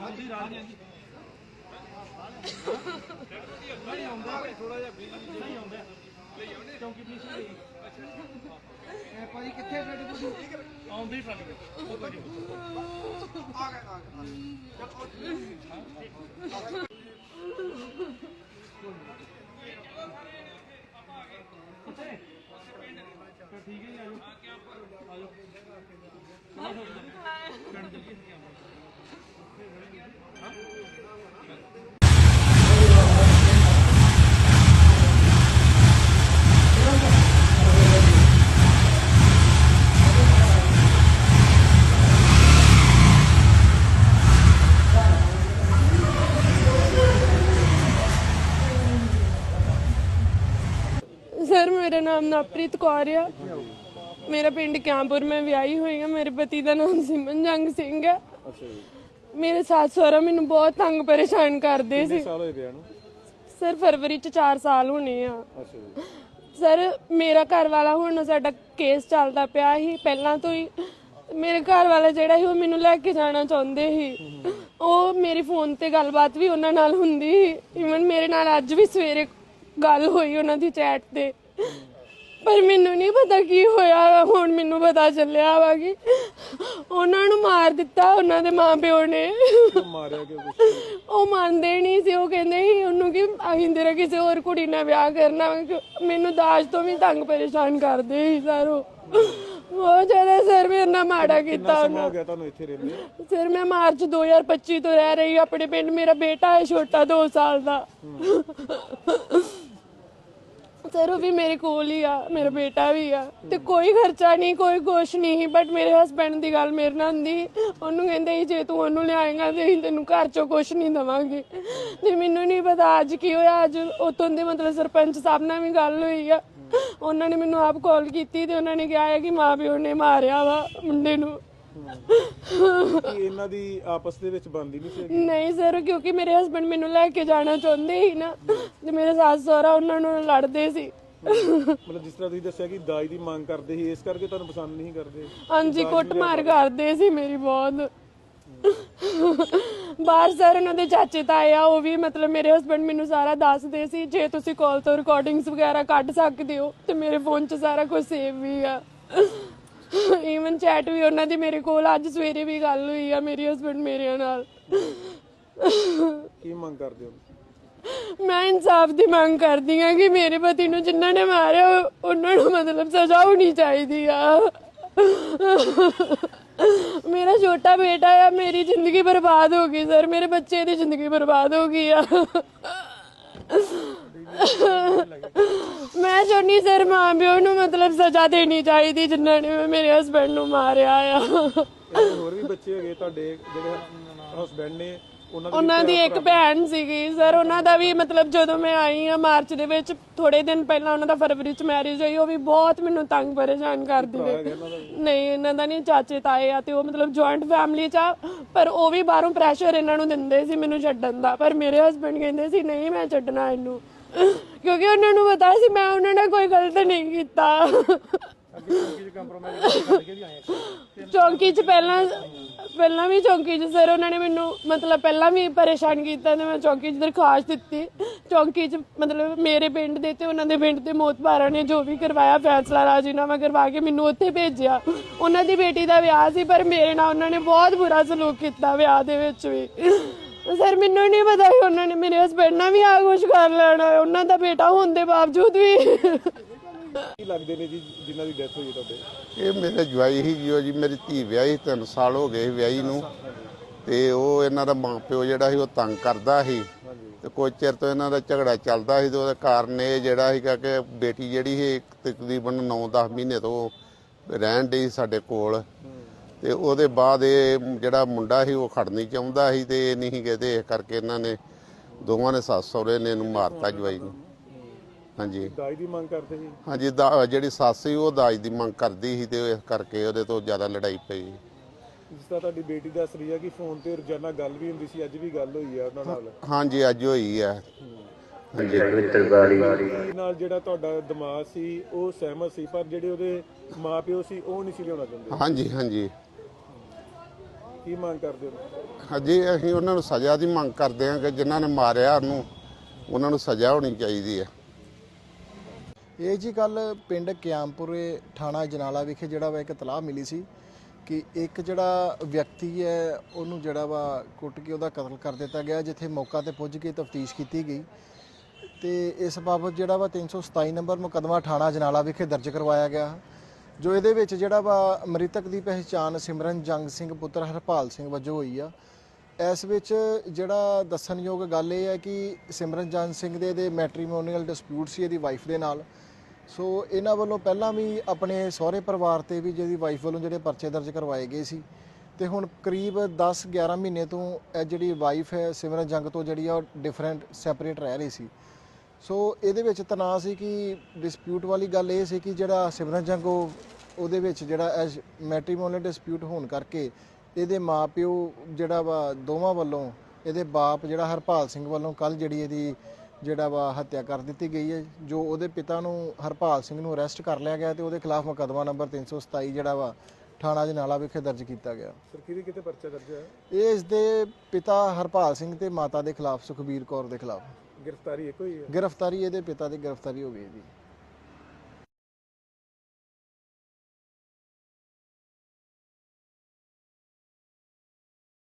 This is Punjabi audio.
ਹਾਂਜੀ ਰਾਜ ਜੀ ਨਹੀਂ ਆਉਂਦਾ ਥੋੜਾ ਜਿਹਾ ਬਿਜ਼ੀ ਨਹੀਂ ਆਉਂਦਾ ਚੌਂਕੀ ਪੁਲਿਸ ਨਹੀਂ ਇਹ ਭਾਜੀ ਕਿੱਥੇ ਬੈਠੇ ਤੁਸੀਂ ਆਉਂਦੀ ਟਰੱਕ ਉਹ ਭਾਜੀ ਤਾਂ ਠੀਕ ਹੈ ਜੀ ਆਜੋ ਆਜੋ ਮੇਰਾ ਨਾਮ ਨਵਪ੍ਰੀਤ ਕੌਰ ਆ। ਮੇਰਾ ਪਿੰਡ ਕਿਆਂਪੁਰ ਮੈਂ ਵਿਆਹੀ ਹੋਈ ਹਾਂ। ਮੇਰੇ ਪਤੀ ਦਾ ਨਾਮ ਸਿਮਨ ਜੰਗ ਸਿੰਘ ਹੈ ਅੱਛਾ ਜੀ। ਮੇਰੇ ਸੱਸ ਸਹੁਰਾ ਮੈਨੂੰ ਬਹੁਤ ਤੰਗ ਪਰੇਸ਼ਾਨ ਕਰਦੇ ਸੀ। ਸਾਲ ਹੋਏ ਪਿਆ ਨੂੰ? ਸਰ ਫਰਵਰੀ ਚ 4 ਸਾਲ ਹੋਣੇ ਆ। ਅੱਛਾ ਜੀ। ਸਰ ਮੇਰਾ ਘਰ ਵਾਲਾ ਹੁਣ ਸਾਡਾ ਕੇਸ ਚੱਲਦਾ ਪਿਆ ਸੀ ਪਹਿਲਾਂ ਤੋਂ ਹੀ। ਮੇਰੇ ਘਰ ਵਾਲਾ ਜਿਹੜਾ ਸੀ ਉਹ ਮੈਨੂੰ ਲੈ ਕੇ ਜਾਣਾ ਚਾਹੁੰਦੇ ਸੀ। ਉਹ ਮੇਰੀ ਫੋਨ ਤੇ ਗੱਲਬਾਤ ਵੀ ਉਹਨਾਂ ਨਾਲ ਹੁੰਦੀ ਸੀ। ਇਵਨ ਮੇਰੇ ਨਾਲ ਅੱਜ ਵੀ ਸਵੇਰੇ ਗੱਲ ਹੋਈ ਉਹਨਾਂ ਦੀ ਚੈਟ ਤੇ। ਪਰ ਮੈਨੂੰ ਨਹੀਂ ਪਤਾ ਕੀ ਹੋਇਆ ਹੁਣ ਮੈਨੂੰ ਪਤਾ ਚੱਲਿਆ ਵਾ ਕਿ ਉਹਨਾਂ ਨੂੰ ਮਾਰ ਦਿੱਤਾ ਉਹਨਾਂ ਦੇ ਮਾਪਿਓ ਨੇ। ਮਾਰਿਆ ਕਿ ਕੁਛ? ਉਹ ਮੰਨਦੇ ਨਹੀਂ ਸੀ ਉਹ ਕਹਿੰਦੇ ਸੀ ਉਹਨੂੰ ਕਿ ਅਸੀਂ ਤੇਰਾ ਕਿਸੇ ਹੋਰ ਕੁੜੀ ਨਾਲ ਵਿਆਹ ਕਰਨਾ ਵਾ ਕਿ ਮੈਨੂੰ ਦਾਜ ਤੋਂ ਵੀ ਤੰਗ ਪਰੇਸ਼ਾਨ ਕਰਦੇ ਸੀ ਸਰ ਬਹੁਤ ਜ਼ਿਆਦਾ ਸਰ ਮੇਰੇ ਨਾਲ ਮਾੜਾ ਕੀਤਾ ਸਮਾਂ ਉਹਨਾਂ। ਹੋ ਗਿਆ ਤੁਹਾਨੂੰ ਇੱਥੇ ਰਹਿੰਦੇ ਸਰ ਮੈਂ ਮਾਰਚ 2025 ਤੋਂ ਰਹਿ ਰਹੀ ਹਾਂ ਆਪਣੇ ਪਿੰਡ ਮੇਰਾ ਬੇਟਾ ਹੈ ਛੋਟਾ 2 ਸਾਲ ਦਾ। ਸਰ ਉਹ ਵੀ ਮੇਰੇ ਕੋਲ ਹੀ ਆ, ਮੇਰਾ ਬੇਟਾ ਵੀ ਆ। ਤੇ ਕੋਈ ਖਰਚਾ ਨਹੀਂ, ਕੋਈ ਕੁਛ ਨਹੀਂ ਬਟ ਮੇਰੇ ਹਸਬੰਡ ਦੀ ਗੱਲ ਮੇਰੇ ਨਾਲ ਹੁੰਦੀ। ਉਹਨੂੰ ਕਹਿੰਦੇ ਸੀ, ਜੇ ਤੂੰ ਉਹਨੂੰ ਲਿਆਏਗਾ ਤੇ ਅਸੀਂ ਤੈਨੂੰ ਘਰ ਚੋਂ ਕੁਛ ਨਹੀਂ ਦਵਾਂਗੇ। ਤੇ ਮੈਨੂੰ ਨਹੀਂ ਪਤਾ ਅੱਜ ਕੀ ਹੋਇਆ, ਅੱਜ ਉਤੋਂ ਦੇ ਮਤਲਬ ਸਰਪੰਚ ਸਾਹਿਬ ਨਾਲ ਵੀ ਗੱਲ ਹੋਈ ਆ। ਉਹਨਾਂ ਨੇ ਮੈਨੂੰ ਆਪ ਕਾਲ ਕੀਤੀ ਤੇ ਉਹਨਾਂ ਨੇ ਕਿਹਾ ਹੈ ਕਿ ਮਾਂ ਪਿਓ ਨੇ ਮਾਰਿਆ ਵਾ ਮੁੰਡੇ ਨੂੰ। ਕਿ ਇਹਨਾਂ ਦੀ ਆਪਸ ਦੇ ਵਿੱਚ ਬੰਦੀ ਨਹੀਂ ਸੀ ਨਹੀਂ ਸਰ ਕਿਉਂਕਿ ਮੇਰੇ ਹਸਬੰਡ ਮੈਨੂੰ ਲੈ ਕੇ ਜਾਣਾ ਚਾਹੁੰਦੇ ਸੀ ਨਾ ਤੇ ਮੇਰੇ ਸੱਸ ਸਹੁਰਾ ਉਹਨਾਂ ਨੂੰ ਲੜਦੇ ਸੀ। ਮਤਲਬ ਜਿਸ ਤਰ੍ਹਾਂ ਤੁਸੀਂ ਦੱਸਿਆ ਕਿ ਦਾਜ ਦੀ ਮੰਗ ਕਰਦੇ ਸੀ ਇਸ ਕਰਕੇ ਤੁਹਾਨੂੰ ਪਸੰਦ ਨਹੀਂ ਕਰਦੇ? ਹਾਂਜੀ ਕੁੱਟਮਾਰ ਕਰਦੇ ਸੀ ਮੇਰੀ ਬਹੁਤ। ਬਾਹਰ ਸਰ ਉਹਨਾਂ ਦੇ ਚਾਚੇ ਤਾਏ ਆ ਉਹ ਵੀ ਮਤਲਬ ਮੇਰੇ ਹਸਬੰਡ ਮੈਨੂੰ ਸਾਰਾ ਦੱਸਦੇ ਸੀ ਜੇ ਤੁਸੀਂ ਕਾਲ ਤੋਂ ਰਿਕਾਰਡਿੰਗਸ ਵਗੈਰਾ ਕੱਢ ਸਕਦੇ ਹੋ ਤੇ ਮੇਰੇ ਫੋਨ 'ਚ ਸਾਰਾ ਕੁਝ ਸੇਵ ਵੀ ਆ। ਈਵਨ ਚੈਟ ਵੀ ਉਹਨਾਂ ਦੀ ਮੇਰੇ ਕੋਲ ਅੱਜ ਸਵੇਰੇ ਵੀ ਗੱਲ ਹੋਈ ਆ ਮੇਰੇ ਹਸਬੰਡ ਮੇਰੇ ਨਾਲ। ਕੀ ਮੰਗ ਕਰਦੇ ਹੋ? ਮੈਂ ਇਨਸਾਫ ਦੀ ਮੰਗ ਕਰਦੀ ਹਾਂ ਕਿ ਮੇਰੇ ਪਤੀ ਨੂੰ ਜਿਨ੍ਹਾਂ ਨੇ ਮਾਰਿਆ ਉਹ- ਉਹਨਾਂ ਨੂੰ ਮਤਲਬ ਸਜ਼ਾ ਹੋਣੀ ਚਾਹੀਦੀ ਆ। ਮੇਰਾ ਛੋਟਾ ਬੇਟਾ ਆ ਮੇਰੀ ਜ਼ਿੰਦਗੀ ਬਰਬਾਦ ਹੋ ਗਈ ਸਰ ਮੇਰੇ ਬੱਚੇ ਦੀ ਜ਼ਿੰਦਗੀ ਬਰਬਾਦ ਹੋ ਗਈ ਆ। ਮੈਂ ਚਾਹੁੰਦੀ ਸਰ ਮਾਂ ਪਿਓ ਨੂੰ ਮਤਲਬ ਸਜ਼ਾ ਦੇਣੀ ਚਾਹੀਦੀ ਜਿਨ੍ਹਾਂ ਨੇ ਮੇਰੇ ਹਸਬੰਡ ਨੂੰ ਮਾਰਿਆ ਆ। ਹੋਰ ਵੀ ਬੱਚੇ ਹੈਗੇ ਤੁਹਾਡੇ ਜਿਹੜੇ ਹਸਬੰਡ ਨੇ ਉਹਨਾਂ ਦੇ ਉਹਨਾਂ ਦੀ ਇੱਕ ਭੈਣ ਸੀਗੀ। ਸਰ ਉਹਨਾਂ ਦਾ ਵੀ ਮਤਲਬ ਜਦੋਂ ਮੈਂ ਆਈ ਆ ਮਾਰਚ ਦੇ ਵਿੱਚ ਥੋੜੇ ਦਿਨ ਪਹਿਲਾਂ ਉਹਨਾਂ ਦਾ ਫਰਵਰੀ ਚ ਮੈਰਿਜ ਹੋਈ ਉਹ ਵੀ ਬਹੁਤ ਮੈਨੂੰ ਤੰਗ ਪਰੇਸ਼ਾਨ ਕਰਦੀ ਨੇ ਨਹੀਂ ਇਹਨਾਂ ਦਾ ਨਹੀਂ ਚਾਚੇ ਤਾਏ ਆ ਤੇ ਉਹ ਮਤਲਬ ਜੁਆਇੰਟ ਫੈਮਿਲੀ ਚ ਆ ਪਰ ਉਹ ਵੀ ਬਾਹਰੋਂ ਪ੍ਰੈਸ਼ਰ ਇਹਨਾਂ ਨੂੰ ਦਿੰਦੇ ਸੀ ਮੈਨੂੰ ਛੱਡਣ ਦਾ। ਪਰ ਮੇਰੇ ਹਸਬੰਡ ਕਹਿੰਦੇ ਸੀ ਨਹੀਂ ਮੈਂ ਛੱਡਣਾ ਇਹਨੂੰ। ਕਿਉਂਕਿ ਉਹਨਾਂ ਨੂੰ ਪਤਾ ਸੀ ਮੈਂ ਉਹਨਾਂ ਨਾਲ ਕੋਈ ਗਲਤ ਨਹੀਂ ਕੀਤਾ। ਚੌਂਕੀ 'ਚ ਪਹਿਲਾਂ ਪਹਿਲਾਂ ਵੀ ਚੌਂਕੀ 'ਚ ਸਰ ਉਹਨਾਂ ਨੇ ਮੈਨੂੰ ਮਤਲਬ ਪਹਿਲਾਂ ਵੀ ਪਰੇਸ਼ਾਨ ਕੀਤਾ ਤੇ ਮੈਂ ਚੌਂਕੀ 'ਚ ਦਰਖਾਸਤ ਦਿੱਤੀ। ਚੌਂਕੀ 'ਚ ਮਤਲਬ ਮੇਰੇ ਪਿੰਡ ਦੇ ਤੇ ਉਹਨਾਂ ਦੇ ਪਿੰਡ ਦੇ ਮੋਤਬਾਰਾਂ ਨੇ ਜੋ ਵੀ ਕਰਵਾਇਆ, ਫੈਸਲਾ ਰਾਜੀਨਾਮਾ ਕਰਵਾ ਕੇ ਮੈਨੂੰ ਉੱਥੇ ਭੇਜਿਆ। ਉਹਨਾਂ ਦੀ ਬੇਟੀ ਦਾ ਵਿਆਹ ਸੀ, ਪਰ ਮੇਰੇ ਨਾਲ ਉਹਨਾਂ ਨੇ ਬਹੁਤ ਬੁਰਾ ਸਲੂਕ ਕੀਤਾ ਵਿਆਹ ਦੇ ਵਿੱਚ ਵੀ। ਸਰ ਮੈਨੂੰ ਨਹੀਂ ਪਤਾ ਕਿ ਉਹਨਾਂ ਨੇ ਮੇਰੇ ਹਸਬੰਡ ਨਾਲ ਵੀ ਆ ਕੁਝ ਕਰ ਲੈਣਾ ਉਹਨਾਂ ਦਾ ਬੇਟਾ ਹੋਣ ਦੇ ਬਾਵਜੂਦ ਵੀ। ਕੀ ਲੱਗਦੇ ਨੇ ਜੀ ਜਿਨ੍ਹਾਂ ਦੀ ਡੈਥ ਹੋਈ ਹੈ ਤੁਹਾਡੇ? ਇਹ ਮੇਰੇ ਜਵਾਈ ਹੀ ਜਿਓ ਜੀ ਮੇਰੀ ਧੀ ਵਿਆਹੀ ਤਿੰਨ ਸਾਲ ਹੋ ਗਏ ਸੀ ਵਿਆਹੀ ਨੂੰ। ਤੇ ਉਹ ਇਹਨਾਂ ਦਾ ਮਾਂ ਪਿਓ ਜਿਹੜਾ ਸੀ ਉਹ ਤੰਗ ਕਰਦਾ ਸੀ। ਤੇ ਕੁਝ ਚਿਰ ਤੋਂ ਇਹਨਾਂ ਦਾ ਝਗੜਾ ਚੱਲਦਾ ਸੀ ਤੇ ਉਹਦੇ ਕਾਰਨ ਇਹ ਜਿਹੜਾ ਸੀ ਕਿ ਬੇਟੀ ਜਿਹੜੀ ਸੀ ਤਕਰੀਬਨ 9-10 ਮਹੀਨੇ ਤੋਂ ਰਹਿਣ ਡਈ ਸਾਡੇ ਕੋਲ। ਤੇ ਉਹਦੇ ਬਾਅਦ ਇਹ ਜਿਹੜਾ ਮੁੰਡਾ ਸੀ ਉਹ ਖੜਨੀ ਚਾਹੁੰਦਾ ਸੀ ਤੇ ਇਹ ਨਹੀਂ ਗਏ ਤੇ ਇਸ ਕਰਕੇ ਇਹਨਾਂ ਨੇ ਦੋਵਾਂ ਨੇ ਸੱਸ ਸਹੁਰੇ ਨੇ ਇਹਨੂੰ ਮਾਰਤਾ ਜਵਾਈ ਨੂੰ। ਹਾਂਜੀ। ਦਾਜ ਦੀ ਮੰਗ ਕਰਦੇ ਸੀ? ਹਾਂਜੀ ਦਾ ਜਿਹੜੀ ਸੱਸ ਸੀ ਉਹ ਦਾਜ ਦੀ ਮੰਗ ਕਰਦੀ ਸੀ ਤੇ ਇਸ ਕਰਕੇ ਉਹਦੇ ਤੋਂ ਜ਼ਿਆਦਾ ਲੜਾਈ ਪਈ। ਜਿਸ ਤਰ੍ਹਾਂ ਤੁਹਾਡੀ ਬੇਟੀ ਦੱਸ ਰਹੀ ਹੈ ਕਿ ਫੋਨ ਤੇ ਰੋਜ਼ਾਨਾ ਗੱਲ ਵੀ ਹੁੰਦੀ ਸੀ ਅੱਜ ਵੀ ਗੱਲ ਹੋਈ ਹੈ ਉਹਨਾਂ ਨਾਲ। ਹਾਂਜੀ ਅੱਜ ਹੋਈ ਹੈ ਹਾਂਜੀ। ਕੀ ਨਾਲ ਜਿਹੜਾ ਤੁਹਾਡਾ ਦਿਮਾਗ ਸੀ ਉਹ ਸਹਿਮਤ ਸੀ ਪਰ ਜਿਹੜੇ ਉਹਦੇ ਮਾਪਿਓ ਸੀ ਉਹ ਨਹੀਂ ਸੀ ਲਿਆਉਣਾ ਚਾਹੁੰਦੇ। ਹਾਂਜੀ ਹਾਂਜੀ। ਕੀ ਮੰਗ ਕਰਦੇ ਹੋ? ਹਜੇ ਅਸੀਂ ਉਹਨਾਂ ਨੂੰ ਸਜ਼ਾ ਦੀ ਮੰਗ ਕਰਦੇ ਹਾਂ ਕਿ ਜਿਨ੍ਹਾਂ ਨੇ ਮਾਰਿਆ ਉਹਨੂੰ ਉਹਨਾਂ ਨੂੰ ਸਜ਼ਾ ਹੋਣੀ ਚਾਹੀਦੀ ਹੈ। ਇਹ ਜੀ ਕੱਲ ਪਿੰਡ ਕਿਆਮਪੁਰੇ ਥਾਣਾ ਜਨਾਲਾ ਵਿਖੇ ਜਿਹੜਾ ਵਾ ਇੱਕ ਤਲਾਹ ਮਿਲੀ ਸੀ ਕਿ ਇੱਕ ਜਿਹੜਾ ਵਿਅਕਤੀ ਹੈ ਉਹਨੂੰ ਜਿਹੜਾ ਵਾ ਕੁੱਟ ਕੇ ਉਹਦਾ ਕਤਲ ਕਰ ਦਿੱਤਾ ਗਿਆ ਜਿੱਥੇ ਮੌਕਾ ਤੇ ਪੁੱਜ ਕੇ ਤਫਤੀਸ਼ ਕੀਤੀ ਗਈ। ਤੇ ਇਸ ਬਾਬਤ ਜਿਹੜਾ ਵਾ 327 ਨੰਬਰ ਮੁਕੱਦਮਾ ਥਾਣਾ ਜਨਾਲਾ ਵਿਖੇ ਦਰਜ ਕਰਵਾਇਆ ਗਿਆ। ਜੋ ਇਹਦੇ ਵਿੱਚ ਜਿਹੜਾ ਵਾ ਮ੍ਰਿਤਕ ਦੀ ਪਹਿਚਾਣ ਸਿਮਰਨ ਜੰਗ ਸਿੰਘ ਪੁੱਤਰ ਹਰਪਾਲ ਸਿੰਘ ਵਜੋਂ ਹੋਈ ਆ, ਇਸ ਵਿੱਚ ਜਿਹੜਾ ਦੱਸਣਯੋਗ ਗੱਲ ਇਹ ਹੈ ਕਿ ਸਿਮਰਨ ਜੰਗ ਸਿੰਘ ਦੇ ਦੇ ਮੈਟ੍ਰੀਮੋਨੀਅਲ ਡਿਸਪਿਊਟ ਸੀ ਇਹਦੀ ਵਾਈਫ ਦੇ ਨਾਲ। ਸੋ ਇਹਨਾਂ ਵੱਲੋਂ ਪਹਿਲਾਂ ਵੀ ਆਪਣੇ ਸਹੁਰੇ ਪਰਿਵਾਰ ਤੇ ਵੀ ਜਿਹਦੀ ਵਾਈਫ ਵੱਲੋਂ ਜਿਹੜੇ ਪਰਚੇ ਦਰਜ ਕਰਵਾਏ ਗਏ ਸੀ, ਤੇ ਹੁਣ ਕਰੀਬ 10 11 ਮਹੀਨੇ ਤੋਂ ਇਹ ਜਿਹੜੀ ਵਾਈਫ ਹੈ ਸਿਮਰਨ ਜੰਗ ਤੋਂ ਜਿਹੜੀ ਆ ਉਹ ਡਿਫਰੈਂਟ ਸੈਪਰੇਟ ਰਹਿ ਰਹੀ ਸੀ। ਸੋ ਇਹਦੇ ਵਿੱਚ ਤਣਾਅ ਸੀ ਕਿ ਡਿਸਪਿਊਟ ਵਾਲੀ ਗੱਲ ਇਹ ਸੀ ਕਿ ਜਿਹੜਾ ਸਿਮਰਨ ਜੰਗ ਉਹ ਉਹਦੇ ਵਿੱਚ ਜਿਹੜਾ ਮੈਟ੍ਰੀਮੋਨੀਅਲ ਡਿਸਪਿਊਟ ਹੋਣ ਕਰਕੇ ਇਹਦੇ ਮਾਪਿਓ ਜਿਹੜਾ ਵਾ ਦੋਵਾਂ ਵੱਲੋਂ ਇਹਦੇ ਬਾਪ ਜਿਹੜਾ ਹਰਪਾਲ ਸਿੰਘ ਵੱਲੋਂ ਕੱਲ ਜਿਹੜੀ ਇਹਦੀ ਜਿਹੜਾ ਵਾ ਹੱਤਿਆ ਕਰ ਦਿੱਤੀ ਗਈ ਹੈ ਜੋ ਉਹਦੇ ਪਿਤਾ ਨੂੰ ਹਰਪਾਲ ਸਿੰਘ ਨੂੰ ਅਰੈਸਟ ਕਰ ਲਿਆ ਗਿਆ ਤੇ ਉਹਦੇ ਖਿਲਾਫ ਮੁਕੱਦਮਾ ਨੰਬਰ 327 ਜਿਹੜਾ ਵਾ ਥਾਣਾ ਜਨਾਲਾ ਵਿਖੇ ਦਰਜ ਕੀਤਾ ਗਿਆ। ਸਰ ਕਿਹਦੇ ਕਿਤੇ ਪਰਚਾ ਦਰਜ ਹੈ ਇਹ ਇਸ ਦੇ ਪਿਤਾ ਹਰਪਾਲ ਸਿੰਘ ਤੇ ਮਾਤਾ ਦੇ ਖਿਲਾਫ ਸੁਖਬੀਰ ਕੌਰ ਦੇ ਖਿਲਾਫ। ਗ੍ਰਿਫਤਾਰੀ ਇੱਕੋ ਹੀ ਹੈ? ਗ੍ਰਿਫਤਾਰੀ ਇਹਦੇ ਪਿਤਾ ਦੀ ਗ੍ਰਿਫਤਾਰੀ ਹੋ ਗਈ ਜੀ।